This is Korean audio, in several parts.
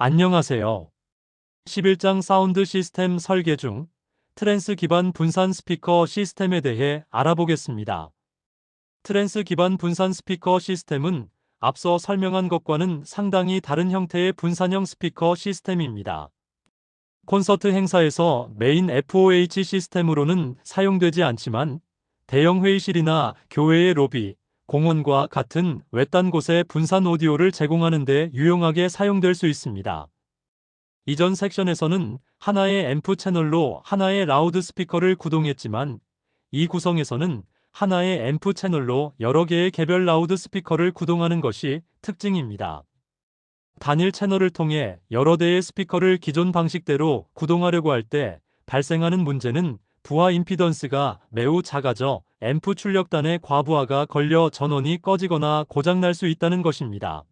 안녕하세요. 11장 사운드 시스템 설계 중 트랜스 기반 분산 스피커 시스템에 대해 알아보겠습니다. 트랜스 기반 분산 스피커 시스템은 앞서 설명한 것과는 상당히 다른 형태의 분산형 스피커 시스템입니다. 콘서트 행사에서 메인 FOH 시스템으로는 사용되지 않지만 대형 회의실이나 교회의 로비, 공원과 같은 외딴 곳에 분산 오디오를 제공하는 데 유용하게 사용될 수 있습니다. 이전 섹션에서는 하나의 앰프 채널로 하나의 라우드 스피커를 구동했지만 이 구성에서는 하나의 앰프 채널로 여러 개의 개별 라우드 스피커를 구동하는 것이 특징입니다. 단일 채널을 통해 여러 대의 스피커를 기존 방식대로 구동하려고 할 때 발생하는 문제는 부하 임피던스가 매우 작아져 앰프 출력단의 과부하가 걸려 전원이 꺼지거나 고장날 수 있다는 것입니다.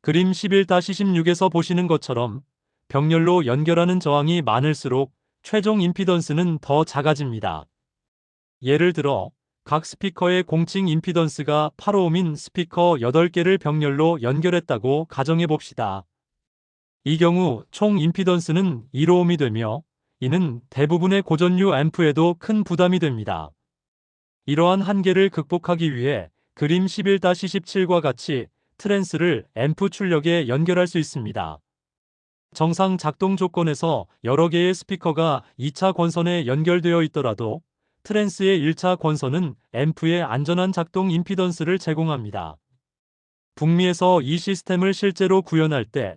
그림 11-16에서 보시는 것처럼 병렬로 연결하는 저항이 많을수록 최종 임피던스는 더 작아집니다. 예를 들어 각 스피커의 공칭 임피던스가 8오음인 스피커 8개를 병렬로 연결했다고 가정해 봅시다. 이 경우 총 임피던스는 1오음이 되며 이는 대부분의 고전류 앰프에도 큰 부담이 됩니다. 이러한 한계를 극복하기 위해 그림 11-17과 같이 트랜스를 앰프 출력에 연결할 수 있습니다. 정상 작동 조건에서 여러 개의 스피커가 2차 권선에 연결되어 있더라도 트랜스의 1차 권선은 앰프의 안전한 작동 임피던스를 제공합니다. 북미에서 이 시스템을 실제로 구현할 때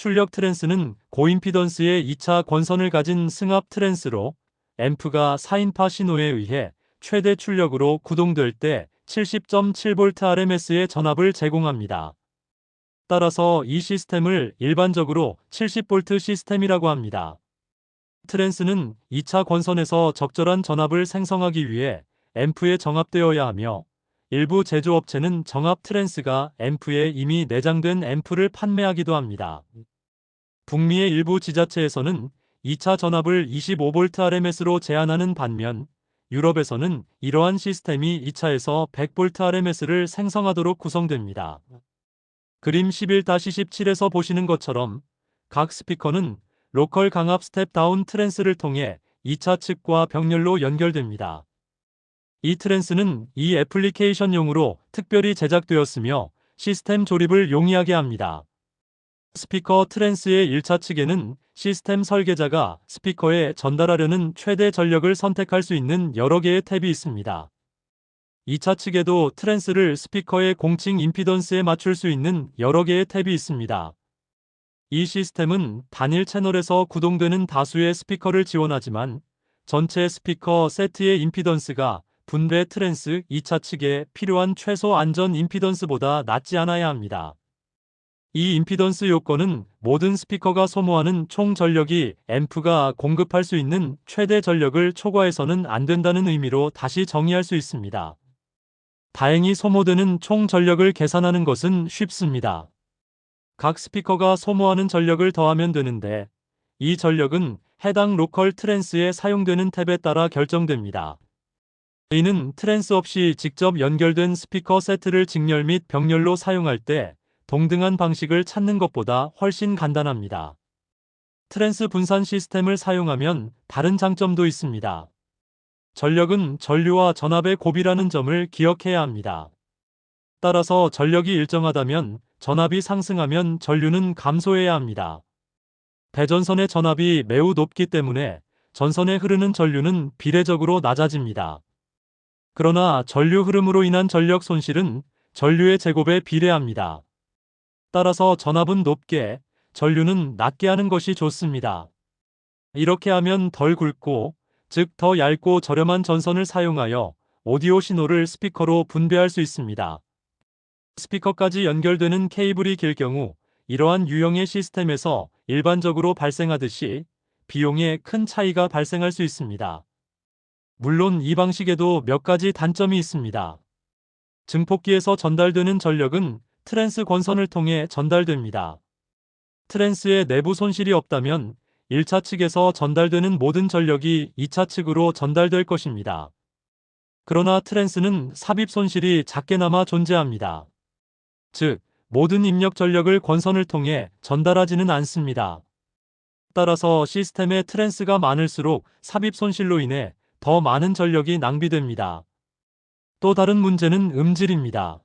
출력 트랜스는 고임피던스의 2차 권선을 가진 승합 트랜스로 앰프가 4인파 신호에 의해 최대 출력으로 구동될 때 70.7V RMS의 전압을 제공합니다. 따라서 이 시스템을 일반적으로 70V 시스템이라고 합니다. 트랜스는 2차 권선에서 적절한 전압을 생성하기 위해 앰프에 정합되어야 하며 일부 제조업체는 정합 트랜스가 앰프에 이미 내장된 앰프를 판매하기도 합니다. 북미의 일부 지자체에서는 2차 전압을 25V RMS로 제한하는 반면 유럽에서는 이러한 시스템이 2차에서 100V RMS를 생성하도록 구성됩니다. 그림 11-17에서 보시는 것처럼 각 스피커는 로컬 강압 스텝 다운 트랜스를 통해 2차 측과 병렬로 연결됩니다. 이 트랜스는 이 애플리케이션용으로 특별히 제작되었으며 시스템 조립을 용이하게 합니다. 스피커 트랜스의 1차 측에는 시스템 설계자가 스피커에 전달하려는 최대 전력을 선택할 수 있는 여러 개의 탭이 있습니다. 2차 측에도 트랜스를 스피커의 공칭 임피던스에 맞출 수 있는 여러 개의 탭이 있습니다. 이 시스템은 단일 채널에서 구동되는 다수의 스피커를 지원하지만 전체 스피커 세트의 임피던스가 분배 트랜스 2차 측에 필요한 최소 안전 임피던스보다 낮지 않아야 합니다. 이 임피던스 요건은 모든 스피커가 소모하는 총 전력이 앰프가 공급할 수 있는 최대 전력을 초과해서는 안 된다는 의미로 다시 정의할 수 있습니다. 다행히 소모되는 총 전력을 계산하는 것은 쉽습니다. 각 스피커가 소모하는 전력을 더하면 되는데 이 전력은 해당 로컬 트랜스에 사용되는 탭에 따라 결정됩니다. 이는 트랜스 없이 직접 연결된 스피커 세트를 직렬 및 병렬로 사용할 때 동등한 방식을 찾는 것보다 훨씬 간단합니다. 트랜스 분산 시스템을 사용하면 다른 장점도 있습니다. 전력은 전류와 전압의 곱이라는 점을 기억해야 합니다. 따라서 전력이 일정하다면 전압이 상승하면 전류는 감소해야 합니다. 대전선의 전압이 매우 높기 때문에 전선에 흐르는 전류는 비례적으로 낮아집니다. 그러나 전류 흐름으로 인한 전력 손실은 전류의 제곱에 비례합니다. 따라서 전압은 높게, 전류는 낮게 하는 것이 좋습니다. 이렇게 하면 덜 굵고, 즉 더 얇고 저렴한 전선을 사용하여 오디오 신호를 스피커로 분배할 수 있습니다. 스피커까지 연결되는 케이블이 길 경우 이러한 유형의 시스템에서 일반적으로 발생하듯이 비용에 큰 차이가 발생할 수 있습니다. 물론 이 방식에도 몇 가지 단점이 있습니다. 증폭기에서 전달되는 전력은 트랜스 권선을 통해 전달됩니다. 트랜스에 내부 손실이 없다면 1차 측에서 전달되는 모든 전력이 2차 측으로 전달될 것입니다. 그러나 트랜스는 삽입 손실이 작게나마 존재합니다. 즉, 모든 입력 전력을 권선을 통해 전달하지는 않습니다. 따라서 시스템에 트랜스가 많을수록 삽입 손실로 인해 더 많은 전력이 낭비됩니다. 또 다른 문제는 음질입니다.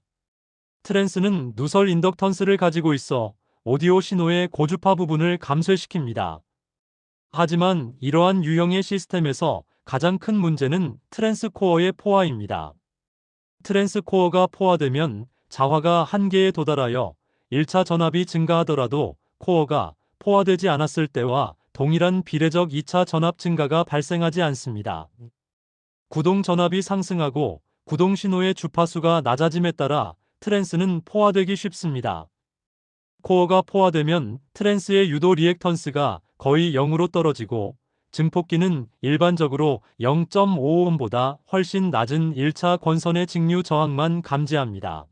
트랜스는 누설 인덕턴스를 가지고 있어 오디오 신호의 고주파 부분을 감쇄시킵니다. 하지만 이러한 유형의 시스템에서 가장 큰 문제는 트랜스코어의 포화입니다. 트랜스코어가 포화되면 자화가 한계에 도달하여 1차 전압이 증가하더라도 코어가 포화되지 않았을 때와 동일한 비례적 2차 전압 증가가 발생하지 않습니다. 구동 전압이 상승하고 구동 신호의 주파수가 낮아짐에 따라 트랜스는 포화되기 쉽습니다. 코어가 포화되면 트랜스의 유도 리액턴스가 거의 0으로 떨어지고 증폭기는 일반적으로 0.5옴보다 훨씬 낮은 1차 권선의 직류 저항만 감지합니다.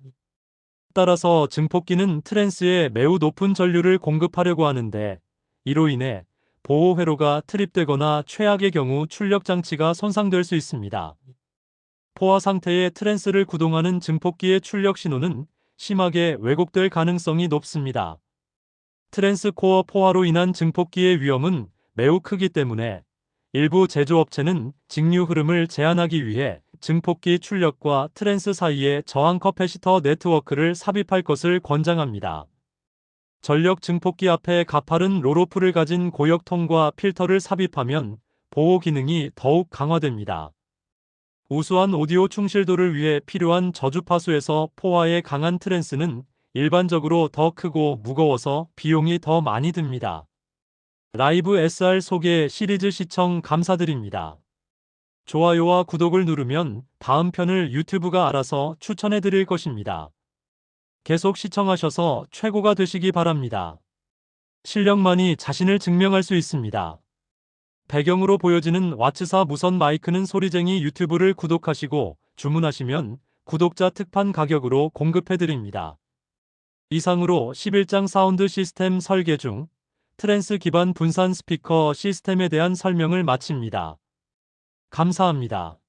따라서 증폭기는 트랜스에 매우 높은 전류를 공급하려고 하는데 이로 인해 보호 회로가 트립되거나 최악의 경우 출력 장치가 손상될 수 있습니다. 포화 상태의 트랜스를 구동하는 증폭기의 출력 신호는 심하게 왜곡될 가능성이 높습니다. 트랜스 코어 포화로 인한 증폭기의 위험은 매우 크기 때문에 일부 제조업체는 직류 흐름을 제한하기 위해 증폭기 출력과 트랜스 사이에 저항 커패시터 네트워크를 삽입할 것을 권장합니다. 전력 증폭기 앞에 가파른 롤오프를 가진 고역통과 필터를 삽입하면 보호 기능이 더욱 강화됩니다. 우수한 오디오 충실도를 위해 필요한 저주파수에서 포화의 강한 트랜스는 일반적으로 더 크고 무거워서 비용이 더 많이 듭니다. 라이브 SR 소개 시리즈 시청 감사드립니다. 좋아요와 구독을 누르면 다음 편을 유튜브가 알아서 추천해 드릴 것입니다. 계속 시청하셔서 최고가 되시기 바랍니다. 실력만이 자신을 증명할 수 있습니다. 배경으로 보여지는 와츠사 무선 마이크는 소리쟁이 유튜브를 구독하시고 주문하시면 구독자 특판 가격으로 공급해 드립니다. 이상으로 11장 사운드 시스템 설계 중 트랜스 기반 분산 스피커 시스템에 대한 설명을 마칩니다. 감사합니다.